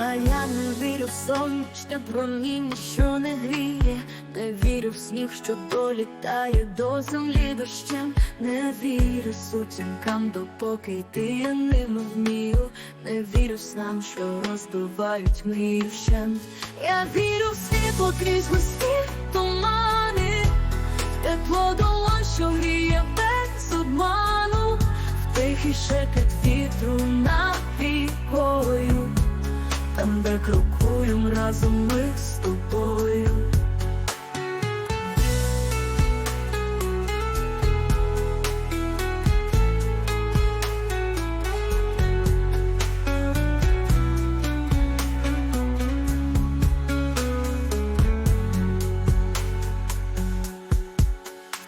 А я не вірю в сонячне проміння, що не гріє, не вірю в сніг, що долітає до землі дощем, не вірю сутінкам, допоки йти ними вмію, не вірю снам, що розбивають мрію вщент. Я вірю в світло крізь густі тумани, тепло долонь, що гріє. в тихий шепіт вітру над рікою. Там, де крокуєм разом ми з тобою.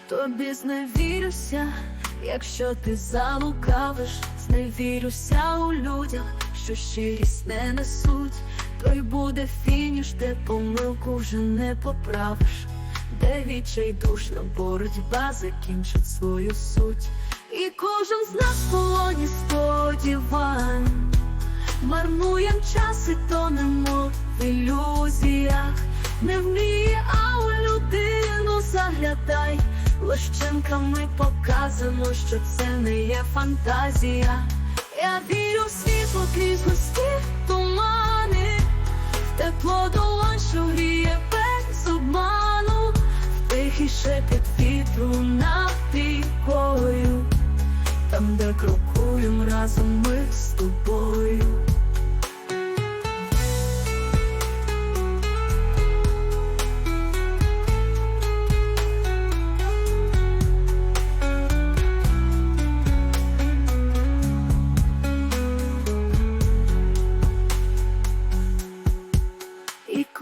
Тобі зневірюся, якщо ти залукавиш, зневірюся у людях, що щирість не несуть, той буде фініш, де помилку вже не поправиш, де відчайдушна боротьба закінчить свою суть, і кожен з нас полоні сподівань. Марнуєм час і тонемо в ілюзіях, не в мрії, а у людину заглядай. Лощинками показано, що це не є фантазія. Я вірю в світло крізь густі тумани, тепло долонь, що гріє без обману, в тихий шепіт вітру над рікою, там, де крокуєм разом ми з тобою.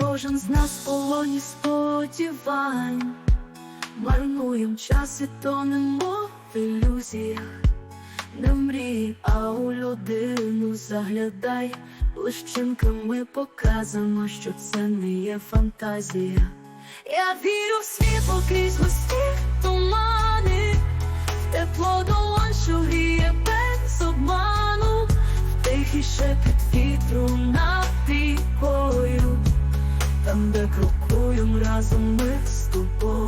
кожен з нас полоні сподівань, марнуєм час і тонемо в ілюзіях, не мрій, а у людину заглядай, лищинками показано, що це не є фантазія. Я вірю в світло крізь густі тумани, в тепло долонь, що гріє без обману, в тихі шепіт вітру на разом ми з тобою.